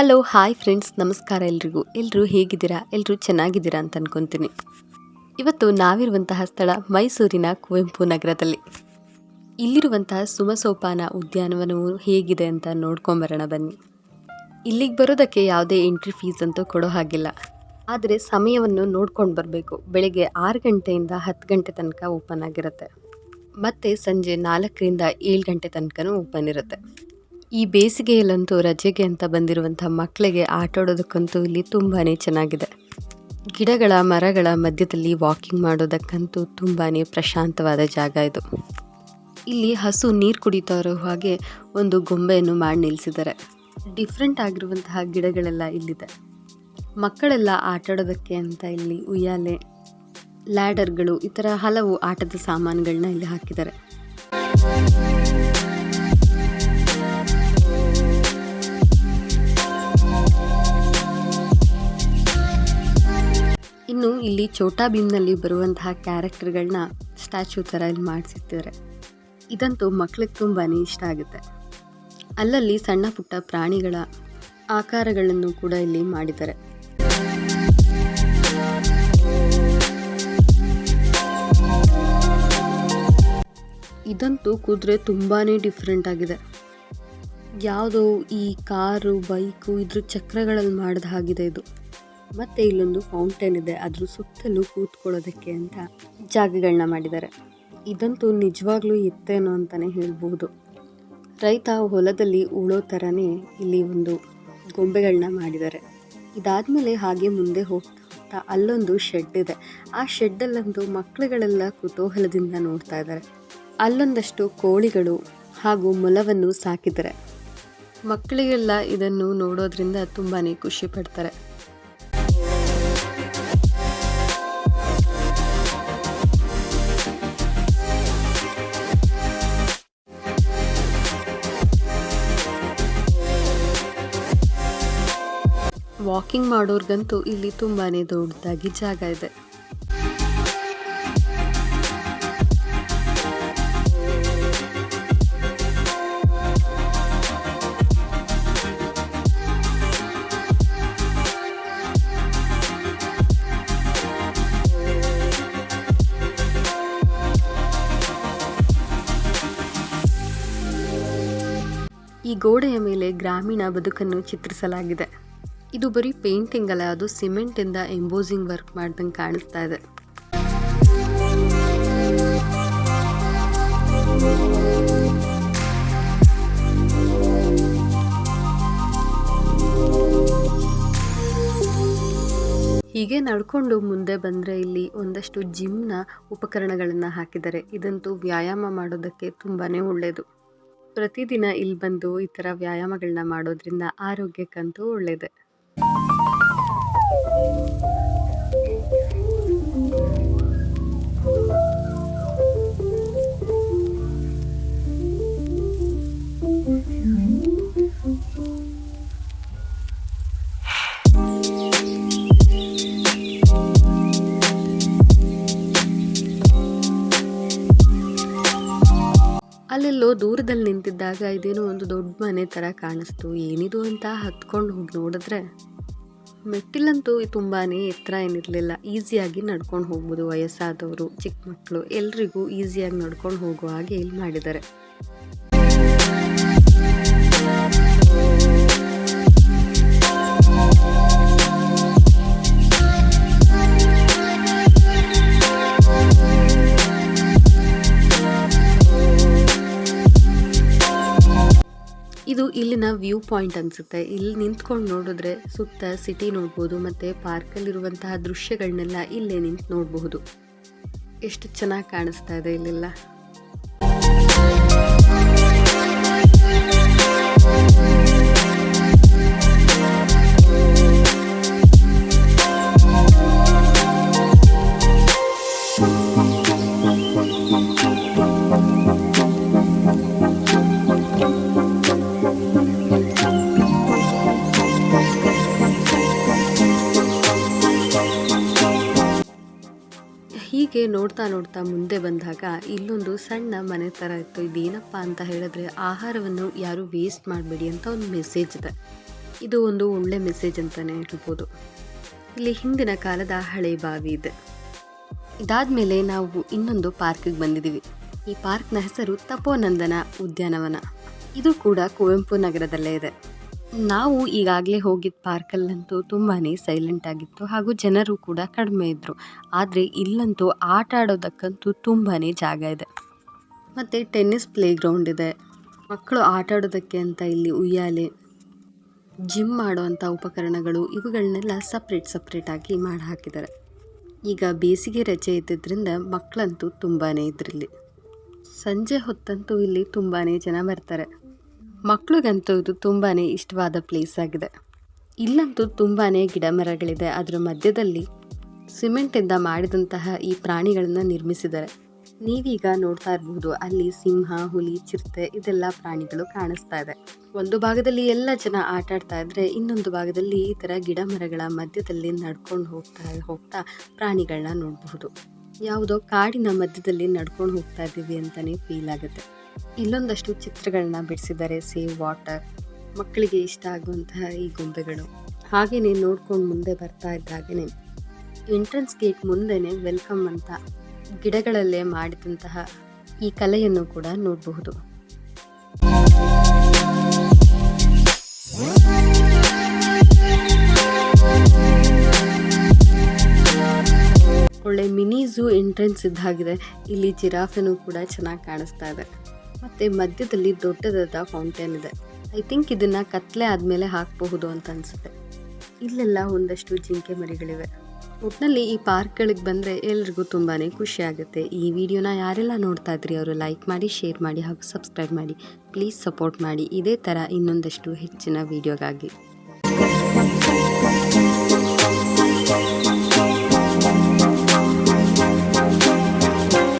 Hello hi friends ನಮಸ್ಕಾರ ಎಲ್ರಿಗೂ. ಎಲ್ಲರೂ ಹೇಗಿದ್ದೀರಾ? ಎಲ್ಲರೂ ಚೆನ್ನಾಗಿದ್ದೀರಾ ಅಂತ ಅನ್ಕೊತೀನಿ. ಇವತ್ತು ನಾವಿರುವಂತಹ ಸ್ಥಳ ಮೈಸೂರಿನ ಕುವೆಂಪು ನಗರದಲ್ಲಿ. ಇಲ್ಲಿರುವಂತಹ ಸುಮಸೋಪಾನ ಉದ್ಯಾನವನವು ಹೇಗಿದೆ ಅಂತ ನೋಡ್ಕೊಂಬರೋಣ ಬನ್ನಿ. ಇಲ್ಲಿಗೆ ಬರೋದಕ್ಕೆ ಯಾವುದೇ ಎಂಟ್ರಿ ಫೀಸ್ ಅಂತೂ ಕೊಡೋ ಹಾಗಿಲ್ಲ. ಆದರೆ ಸಮಯವನ್ನು ನೋಡ್ಕೊಂಡು ಬರಬೇಕು. ಬೆಳಗ್ಗೆ ಆರು ಗಂಟೆಯಿಂದ ಹತ್ತು ಗಂಟೆ ತನಕ ಓಪನ್ ಆಗಿರುತ್ತೆ. ಮತ್ತು ಸಂಜೆ ನಾಲ್ಕರಿಂದ ಏಳು ಗಂಟೆ ತನಕನೂ ಓಪನ್ ಇರುತ್ತೆ. ಈ ಬೇಸಿಗೆಯಲ್ಲಂತೂ ರಜೆಗೆ ಅಂತ ಬಂದಿರುವಂಥ ಮಕ್ಕಳಿಗೆ ಆಟಾಡೋದಕ್ಕಂತೂ ಇಲ್ಲಿ ತುಂಬಾ ಚೆನ್ನಾಗಿದೆ. ಗಿಡಗಳ, ಮರಗಳ ಮಧ್ಯದಲ್ಲಿ ವಾಕಿಂಗ್ ಮಾಡೋದಕ್ಕಂತೂ ತುಂಬಾ ಪ್ರಶಾಂತವಾದ ಜಾಗ ಇದು. ಇಲ್ಲಿ ಹಸು ನೀರು ಕುಡಿತಾ ಇರೋ ಹಾಗೆ ಒಂದು ಗೊಂಬೆಯನ್ನು ಮಾಡಿ ನಿಲ್ಲಿಸಿದ್ದಾರೆ ಡಿಫ್ರೆಂಟ್ ಆಗಿರುವಂತಹ ಗಿಡಗಳೆಲ್ಲ ಇಲ್ಲಿದೆ. ಮಕ್ಕಳೆಲ್ಲ ಆಟಾಡೋದಕ್ಕೆ ಅಂತ ಇಲ್ಲಿ ಉಯ್ಯಾಲೆ, ಲ್ಯಾಡರ್ಗಳು ಈ ಥರ ಹಲವು ಆಟದ ಸಾಮಾನುಗಳನ್ನ ಇಲ್ಲಿ ಹಾಕಿದ್ದಾರೆ. ಇನ್ನು ಇಲ್ಲಿ ಚೋಟಾ ಭೀಮ್ನಲ್ಲಿ ಬರುವಂತಹ ಕ್ಯಾರೆಕ್ಟರ್ಗಳನ್ನ ಸ್ಟ್ಯಾಚ್ಯೂ ಥರ ಇಲ್ಲಿ ಮಾಡಿಸಿರ್ತಾರೆ. ಇದಂತೂ ಮಕ್ಕಳಿಗೆ ತುಂಬಾ ಇಷ್ಟ ಆಗುತ್ತೆ. ಅಲ್ಲಲ್ಲಿ ಸಣ್ಣ ಪುಟ್ಟ ಪ್ರಾಣಿಗಳ ಆಕಾರಗಳನ್ನು ಕೂಡ ಇಲ್ಲಿ ಮಾಡಿದ್ದಾರೆ. ಇದಂತೂ ಕುದುರೆ ತುಂಬಾ ಡಿಫ್ರೆಂಟ್ ಆಗಿದೆ. ಯಾವುದೋ ಈ ಕಾರು, ಬೈಕು ಇದ್ರ ಚಕ್ರಗಳಲ್ಲಿ ಮಾಡಿದ ಹಾಗಿದೆ ಇದು. ಮತ್ತೆ ಇಲ್ಲೊಂದು ಫೌಂಟೇನ್ ಇದೆ, ಅದ್ರ ಸುತ್ತಲೂ ಕೂತ್ಕೊಳ್ಳೋದಕ್ಕೆ ಅಂತ ಜಾಗಗಳನ್ನ ಮಾಡಿದ್ದಾರೆ. ಇದಂತೂ ನಿಜವಾಗ್ಲೂ ಎತ್ತೇನೋ ಅಂತಲೇ ಹೇಳ್ಬೋದು. ರೈತ ಹೊಲದಲ್ಲಿ ಉಳೋ ಥರನೇ ಇಲ್ಲಿ ಒಂದು ಗೊಂಬೆಗಳನ್ನ ಮಾಡಿದ್ದಾರೆ. ಇದಾದಮೇಲೆ ಹಾಗೆ ಮುಂದೆ ಹೋಗ್ತಾ ಅಲ್ಲೊಂದು ಶೆಡ್ ಇದೆ. ಆ ಶೆಡ್ಡಲ್ಲಂತೂ ಮಕ್ಕಳುಗಳೆಲ್ಲ ಕುತೂಹಲದಿಂದ ನೋಡ್ತಾ ಇದ್ದಾರೆ. ಅಲ್ಲೊಂದಷ್ಟು ಕೋಳಿಗಳು ಹಾಗೂ ಮೊಲವನ್ನು ಸಾಕಿದ್ದಾರೆ. ಮಕ್ಕಳಿಗೆಲ್ಲ ಇದನ್ನು ನೋಡೋದ್ರಿಂದ ತುಂಬಾ ಖುಷಿ ಪಡ್ತಾರೆ. ವಾಕಿಂಗ್ ಮಾಡೋರ್ಗಂತೂ ಇಲ್ಲಿ ತುಂಬಾ ದೊಡ್ಡದಾಗಿ ಜಾಗ ಇದೆ. ಈ ಗೋಡೆಯ ಮೇಲೆ ಗ್ರಾಮೀಣ ಬದುಕನ್ನು ಚಿತ್ರಿಸಲಾಗಿದೆ. ಇದು ಬರೀ ಪೇಂಟಿಂಗ್ ಅಲ್ಲ, ಅದು ಸಿಮೆಂಟ್ ಇಂದ ಎಂಬೋಸಿಂಗ್ ವರ್ಕ್ ಮಾಡ್ದಂಗೆ ಕಾಣಿಸ್ತಾ ಇದೆ. ಹೀಗೆ ನಡ್ಕೊಂಡು ಮುಂದೆ ಬಂದರೆ ಇಲ್ಲಿ ಒಂದಷ್ಟು ಜಿಮ್ನ ಉಪಕರಣಗಳನ್ನು ಹಾಕಿದ್ದಾರೆ. ಇದಂತೂ ವ್ಯಾಯಾಮ ಮಾಡೋದಕ್ಕೆ ತುಂಬಾ ಒಳ್ಳೆಯದು ಪ್ರತಿದಿನ ಇಲ್ಲಿ ಬಂದು ಈ ಥರ ವ್ಯಾಯಾಮಗಳನ್ನ ಮಾಡೋದ್ರಿಂದ ಆರೋಗ್ಯಕ್ಕಂತೂ ಒಳ್ಳೆಯದೆ Thank you ಅಲ್ಲೆಲ್ಲೋ ದೂರದಲ್ಲಿ ನಿಂತಿದ್ದಾಗ ಇದೇನೋ ಒಂದು ದೊಡ್ಡ ಮನೆ ಥರ ಕಾಣಿಸ್ತು. ಏನಿದು ಅಂತ ಹತ್ಕೊಂಡು ಹೋಗಿ ನೋಡಿದ್ರೆ ಮೆಟ್ಟಿಲಂತೂ ತುಂಬಾ ಎತ್ತರ ಏನಿರಲಿಲ್ಲ. ಈಸಿಯಾಗಿ ನಡ್ಕೊಂಡು ಹೋಗ್ಬೋದು ವಯಸ್ಸಾದವರು, ಚಿಕ್ಕ ಮಕ್ಕಳು ಎಲ್ರಿಗೂ ಈಸಿಯಾಗಿ ನಡ್ಕೊಂಡು ಹೋಗುವ ಹಾಗೆ ಇಲ್ಲಿ ಮಾಡಿದ್ದಾರೆ. ವ್ಯೂ ಪಾಯಿಂಟ್ ಅನಿಸುತ್ತೆ. ಇಲ್ಲಿ ನಿಂತ್ಕೊಂಡು ನೋಡಿದ್ರೆ ಸುತ್ತ ಸಿಟಿ ನೋಡ್ಬೋದು, ಮತ್ತು ಪಾರ್ಕಲ್ಲಿರುವಂತಹ ದೃಶ್ಯಗಳನ್ನೆಲ್ಲ ಇಲ್ಲೇ ನಿಂತು ನೋಡಬಹುದು. ಎಷ್ಟು ಚೆನ್ನಾಗಿ ಕಾಣಿಸ್ತಾ ಇದೆ ಇಲ್ಲೆಲ್ಲ. ಹೀಗೆ ನೋಡ್ತಾ ನೋಡ್ತಾ ಮುಂದೆ ಬಂದಾಗ ಇಲ್ಲೊಂದು ಸಣ್ಣ ಮನೆ ಥರ ಇತ್ತು. ಇದೇನಪ್ಪ ಅಂತ ಹೇಳಿದ್ರೆ ಆಹಾರವನ್ನು ಯಾರು ವೇಸ್ಟ್ ಮಾಡಬೇಡಿ ಅಂತ ಒಂದು ಮೆಸೇಜ್ ಇದೆ. ಇದು ಒಂದು ಒಳ್ಳೆ ಮೆಸೇಜ್ ಅಂತಲೇ ಹೇಳ್ಬೋದು. ಇಲ್ಲಿ ಹಿಂದಿನ ಕಾಲದ ಹಳೆ ಬಾವಿ ಇದೆ. ಇದಾದಮೇಲೆ ನಾವು ಇನ್ನೊಂದು ಪಾರ್ಕಿಗೆ ಬಂದಿದ್ದೀವಿ. ಈ ಪಾರ್ಕ್ನ ಹೆಸರು ತಪೋನಂದನ ಉದ್ಯಾನವನ. ಇದು ಕೂಡ ಕುವೆಂಪು ನಗರದಲ್ಲೇ ಇದೆ. ನಾವು ಈಗಾಗಲೇ ಹೋಗಿದ್ದ ಪಾರ್ಕಲ್ಲಂತೂ ತುಂಬಾ ಸೈಲೆಂಟ್ ಆಗಿತ್ತು ಹಾಗೂ ಜನರು ಕೂಡ ಕಡಿಮೆ ಇದ್ದರು ಆದರೆ ಇಲ್ಲಂತೂ ಆಟ ಆಡೋದಕ್ಕಂತೂ ತುಂಬಾ ಜಾಗ ಇದೆ. ಮತ್ತು ಟೆನ್ನಿಸ್ ಪ್ಲೇ ಗ್ರೌಂಡ್ ಇದೆ. ಮಕ್ಕಳು ಆಟ ಆಡೋದಕ್ಕೆ ಅಂತ ಇಲ್ಲಿ ಉಯ್ಯಾಲೆ ಜಿಮ್ ಮಾಡುವಂಥ ಉಪಕರಣಗಳು ಇವುಗಳನ್ನೆಲ್ಲ ಸಪ್ರೇಟ್ ಆಗಿ ಮಾಡಿ ಹಾಕಿದ್ದಾರೆ ಈಗ ಬೇಸಿಗೆ ರಜೆ ಇದ್ದಿದ್ದರಿಂದ ಮಕ್ಕಳಂತೂ ತುಂಬಾ ಇದ್ರಲ್ಲಿ. ಸಂಜೆ ಹೊತ್ತಂತೂ ಇಲ್ಲಿ ತುಂಬಾ ಜನ ಬರ್ತಾರೆ. ಮಕ್ಳಿಗಂತೂ ಇದು ತುಂಬಾ ಇಷ್ಟವಾದ ಪ್ಲೇಸ್ ಆಗಿದೆ. ಇಲ್ಲಂತೂ ತುಂಬಾ ಗಿಡ ಮರಗಳಿದೆ ಅದರ ಮಧ್ಯದಲ್ಲಿ ಸಿಮೆಂಟಿಂದ ಮಾಡಿದಂತಹ ಈ ಪ್ರಾಣಿಗಳನ್ನು ನಿರ್ಮಿಸಿದ್ದಾರೆ. ನೀವೀಗ ನೋಡ್ತಾ ಇರಬಹುದು, ಅಲ್ಲಿ ಸಿಂಹ, ಹುಲಿ, ಚಿರತೆ ಇದೆಲ್ಲ ಪ್ರಾಣಿಗಳು ಕಾಣಿಸ್ತಾ ಇದೆ. ಒಂದು ಭಾಗದಲ್ಲಿ ಎಲ್ಲ ಜನ ಆಟ ಆಡ್ತಾ ಇದ್ರೆ ಇನ್ನೊಂದು ಭಾಗದಲ್ಲಿ ಈ ಥರ ಗಿಡ ಮರಗಳ ಮಧ್ಯದಲ್ಲಿ ನಡ್ಕೊಂಡು ಹೋಗ್ತಾ ಹೋಗ್ತಾ ಪ್ರಾಣಿಗಳನ್ನ ನೋಡಬಹುದು. ಯಾವುದೋ ಕಾಡಿನ ಮಧ್ಯದಲ್ಲಿ ನಡ್ಕೊಂಡು ಹೋಗ್ತಾ ಇದ್ದೀವಿ ಅಂತಲೇ ಫೀಲ್ ಆಗುತ್ತೆ. ಇಲ್ಲೊಂದಷ್ಟು ಚಿತ್ರಗಳನ್ನ ಬಿಡಿಸಿದ್ದಾರೆ ಸೇವ್ ವಾಟರ್ ಮಕ್ಕಳಿಗೆ ಇಷ್ಟ ಆಗುವಂತಹ ಈ ಗೊಂಬೆಗಳು. ಹಾಗೆಯೇ ನೋಡ್ಕೊಂಡು ಮುಂದೆ ಬರ್ತಾ ಇದ್ದಾಗೆ ಎಂಟ್ರೆನ್ಸ್ ಗೇಟ್ ಮುಂದೆನೆ ವೆಲ್ಕಮ್ ಅಂತ ಗಿಡಗಳಲ್ಲೇ ಮಾಡಿದಂತಹ ಈ ಕಲೆಯನ್ನು ಕೂಡ ನೋಡಬಹುದು. ಒಳ್ಳೆ ಮಿನಿ ಝೂ ಎಂಟ್ರೆನ್ಸ್ ಇದ್ದಾಗಿದೆ. ಇಲ್ಲಿ ಜಿರಾಫೆನೂ ಕೂಡ ಚೆನ್ನಾಗಿ ಕಾಣಿಸ್ತಾ ಇದೆ. ಮತ್ತೆ ಮಧ್ಯದಲ್ಲಿ ದೊಡ್ಡದಾದ ಫೌಂಟೇನ್ ಇದೆ. ಐ ಥಿಂಕ್ ಇದನ್ನ ಕತ್ಲೆ ಆದಮೇಲೆ ಹಾಕಬಹುದು ಅಂತ ಅನ್ಸುತ್ತೆ. ಇಲ್ಲೆಲ್ಲ ಒಂದಷ್ಟು ಜಿಂಕೆ ಮರಿಗಳಿವೆ. ಒಟ್ಟಿನಲ್ಲಿ ಈ ಪಾರ್ಕ್ಗಳಿಗೆ ಬಂದರೆ ಎಲ್ರಿಗೂ ತುಂಬಾ ಖುಷಿ ಆಗುತ್ತೆ. ಈ ವಿಡಿಯೋನ ಯಾರೆಲ್ಲ ನೋಡ್ತಾ ಇದ್ರಿ ಅವರು ಲೈಕ್ ಮಾಡಿ ಶೇರ್ ಮಾಡಿ ಹಾಗೂ ಸಬ್ಸ್ಕ್ರೈಬ್ ಮಾಡಿ. ಪ್ಲೀಸ್ ಸಪೋರ್ಟ್ ಮಾಡಿ. ಇದೇ ಥರ ಇನ್ನೊಂದಷ್ಟು ಹೆಚ್ಚಿನ ವಿಡಿಯೋಗಾಗಿ.